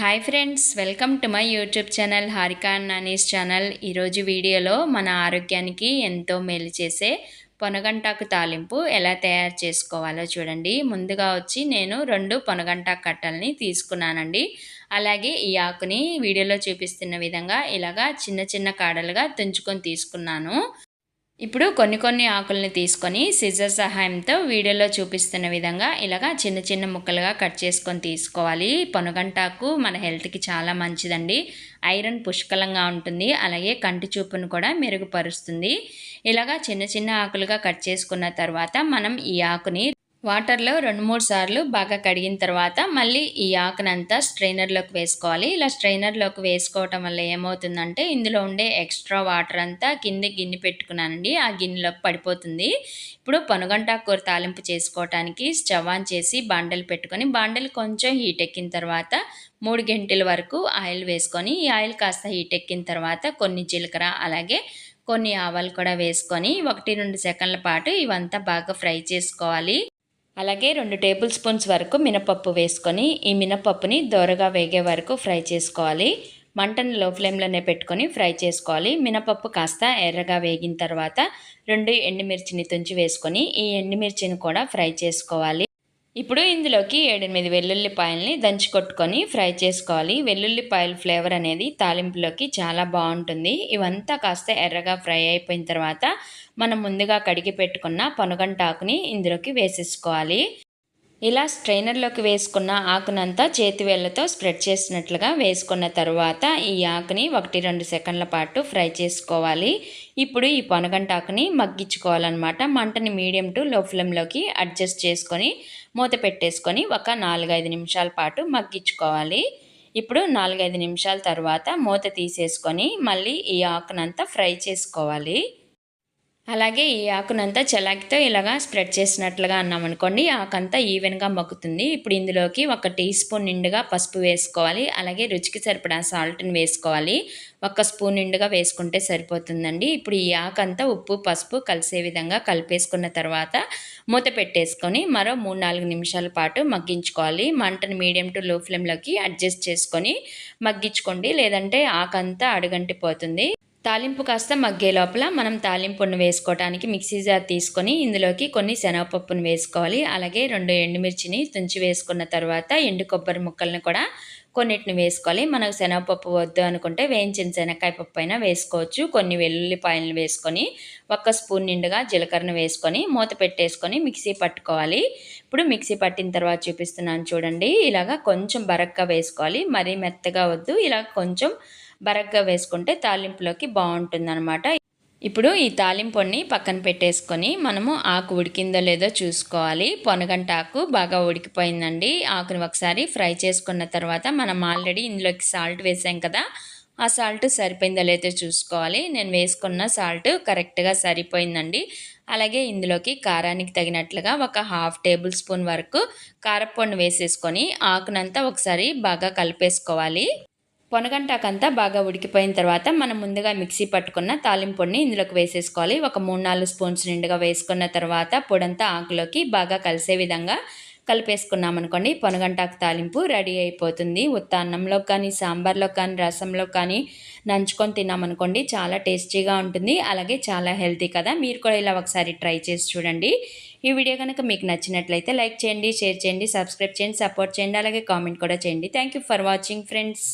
Hi friends welcome to my YouTube channel Harika Nani's channel. ఈరోజు వీడియోలో మన ఆరోగ్యానికి ఎంతో మేలు చేసే పొనగంటాకు తాలింపు ఎలా తయారు చేసుకోవాలో చూడండి. ముందుగా వచ్చి నేను రెండు పొనగంటాకు కట్టల్ని తీసుకున్నానండి. అలాగే ఈ ఆకుని వీడియోలో చూపిస్తున్న విధంగా ఇలాగా చిన్న చిన్న కాడలుగా తుంచుకొని తీసుకున్నాను. ఇప్పుడు కొన్ని కొన్ని ఆకుల్ని తీసుకొని సిజర్ సహాయంతో వీడియోలో చూపిస్తున్న విధంగా ఇలాగా చిన్న చిన్న ముక్కలుగా కట్ చేసుకొని తీసుకోవాలి. పొనగంటాకు మన హెల్త్కి చాలా మంచిదండి. ఐరన్ పుష్కలంగా ఉంటుంది. అలాగే కంటి చూపును కూడా మెరుగుపరుస్తుంది. ఇలాగా చిన్న చిన్న ఆకులుగా కట్ చేసుకున్న తర్వాత మనం ఈ ఆకుని వాటర్లో రెండు మూడు సార్లు బాగా కడిగిన తర్వాత మళ్ళీ ఈ ఆకునంతా స్ట్రైనర్లోకి వేసుకోవాలి. ఇలా స్ట్రైనర్లోకి వేసుకోవటం వల్ల ఏమవుతుందంటే ఇందులో ఉండే ఎక్స్ట్రా వాటర్ అంతా కింద గిన్నె పెట్టుకున్నానండి. ఆ గిన్నెలోకి పడిపోతుంది. ఇప్పుడు పనుగంట కూర తాలింపు చేసుకోవటానికి స్టవ్ ఆన్ చేసి బాండలు పెట్టుకొని బాండలు కొంచెం హీట్ ఎక్కిన తర్వాత మూడు గంటల వరకు ఆయిల్ వేసుకొని ఈ ఆయిల్ కాస్త హీట్ ఎక్కిన తర్వాత కొన్ని జీలకర్ర అలాగే కొన్ని ఆవాలు కూడా వేసుకొని ఒకటి రెండు సెకండ్ల పాటు ఇవంతా బాగా ఫ్రై చేసుకోవాలి. అలాగే రెండు టేబుల్ స్పూన్స్ వరకు మినపప్పు వేసుకొని ఈ మినపప్పుని దోరగా వేగే వరకు ఫ్రై చేసుకోవాలి. మంటను లో ఫ్లేమ్లోనే పెట్టుకొని ఫ్రై చేసుకోవాలి. మినపప్పు కాస్త ఎర్రగా వేగిన తర్వాత రెండు ఎండుమిర్చిని తుంచి వేసుకొని ఈ ఎండుమిర్చిని కూడా ఫ్రై చేసుకోవాలి. ఇప్పుడు ఇందులోకి ఏడెనిమిది వెల్లుల్లిపాయల్ని దంచి కొట్టుకొని ఫ్రై చేసుకోవాలి. వెల్లుల్లిపాయల ఫ్లేవర్ అనేది తాలింపులోకి చాలా బాగుంటుంది. ఇవంతా కాస్త ఎర్రగా ఫ్రై అయిపోయిన తర్వాత మనం ముందుగా కడిగి పెట్టుకున్న పనగంటాకుని ఇందులోకి వేసేసుకోవాలి. ఇలా స్ట్రైనర్లోకి వేసుకున్న ఆకునంతా చేతివేళ్ళతో స్ప్రెడ్ చేసినట్లుగా వేసుకున్న తర్వాత ఈ ఆకుని ఒకటి రెండు సెకండ్ల పాటు ఫ్రై చేసుకోవాలి. ఇప్పుడు ఈ పొనగంట ఆకుని మగ్గించుకోవాలన్నమాట. మంటని మీడియం టు లో ఫ్లేమ్లోకి అడ్జస్ట్ చేసుకొని మూత పెట్టేసుకొని ఒక నాలుగైదు నిమిషాల పాటు మగ్గించుకోవాలి. ఇప్పుడు నాలుగైదు నిమిషాల తర్వాత మూత తీసేసుకొని మళ్ళీ ఈ ఆకునంతా ఫ్రై చేసుకోవాలి. అలాగే ఈ ఆకునంతా చలాకితో ఇలాగా స్ప్రెడ్ చేసినట్లుగా అన్నామనుకోండి ఆకంతా ఈవెన్గా మగ్గుతుంది. ఇప్పుడు ఇందులోకి ఒక టీ స్పూన్ నిండుగా పసుపు వేసుకోవాలి అలాగే రుచికి సరిపడా సాల్ట్ని వేసుకోవాలి. ఒక స్పూన్ నిండుగా వేసుకుంటే సరిపోతుందండి. ఇప్పుడు ఈ ఆకంతా ఉప్పు పసుపు కలిసే విధంగా కలిపేసుకున్న తర్వాత మూత పెట్టేసుకొని మరో మూడు నాలుగు నిమిషాల పాటు మగ్గించుకోవాలి. మంటను మీడియం టు లో ఫ్లేమ్లోకి అడ్జస్ట్ చేసుకొని మగ్గించుకోండి లేదంటే ఆకంతా అడుగంటిపోతుంది. తాలింపు కాస్త మగ్గే లోపల మనం తాలింపును వేసుకోవడానికి మిక్సీ జార్ తీసుకొని ఇందులోకి కొన్ని శనగపప్పును వేసుకోవాలి. అలాగే రెండు ఎండుమిర్చిని తుంచి వేసుకున్న తర్వాత ఎండు కొబ్బరి ముక్కల్ని కూడా కొన్నిటిని వేసుకోవాలి. మనకు శనగపప్పు వద్దు అనుకుంటే వేయించిన శనగకాయ పప్పు అయినా వేసుకోవచ్చు. కొన్ని వెల్లుల్లిపాయలను వేసుకొని ఒక్క స్పూన్ నిండుగా జీలకర్రను వేసుకొని మూత పెట్టేసుకొని మిక్సీ పట్టుకోవాలి. ఇప్పుడు మిక్సీ పట్టిన తర్వాత చూపిస్తున్నాను చూడండి. ఇలాగా కొంచెం బరక్గా వేసుకోవాలి. మరీ మెత్తగా వద్దు. ఇలా కొంచెం బరగ్గా వేసుకుంటే తాలింపులోకి బాగుంటుందన్నమాట. ఇప్పుడు ఈ తాలింపుని పక్కన పెట్టేసుకొని మనము ఆకు ఉడికిందో లేదో చూసుకోవాలి. పొనగంట ఆకు బాగా ఉడికిపోయిందండి. ఆకుని ఒకసారి ఫ్రై చేసుకున్న తర్వాత మనం ఆల్రెడీ ఇందులోకి సాల్ట్ వేసాం కదా ఆ సాల్ట్ సరిపోయిందో లేదో చూసుకోవాలి. నేను వేసుకున్న సాల్ట్ కరెక్ట్గా సరిపోయిందండి. అలాగే ఇందులోకి కారానికి తగినట్లుగా ఒక హాఫ్ టేబుల్ స్పూన్ వరకు కారపొండు వేసేసుకొని ఆకునంతా ఒకసారి బాగా కలిపేసుకోవాలి. పొనగంటాకంతా బాగా ఉడికిపోయిన తర్వాత మనం ముందుగా మిక్సీ పట్టుకున్న తాలింపొడిని ఇందులోకి వేసేసుకోవాలి. ఒక మూడు నాలుగు స్పూన్స్ నిండుగా వేసుకున్న తర్వాత పొడంతా ఆకులోకి బాగా కలిసే విధంగా కలిపేసుకున్నామనుకోండి పొనగంటాకు తాలింపు రెడీ అయిపోతుంది. ఉత్త అన్నంలో కానీ సాంబార్లో కానీ రసంలో కానీ నంచుకొని తిన్నామనుకోండి చాలా టేస్టీగా ఉంటుంది. అలాగే చాలా హెల్తీ కదా. మీరు కూడా ఇలా ఒకసారి ట్రై చేసి చూడండి. ఈ వీడియో కనుక మీకు నచ్చినట్లయితే లైక్ చేయండి షేర్ చేయండి సబ్స్క్రైబ్ చేయండి సపోర్ట్ చేయండి అలాగే కామెంట్ కూడా చేయండి. Thank for watching friends.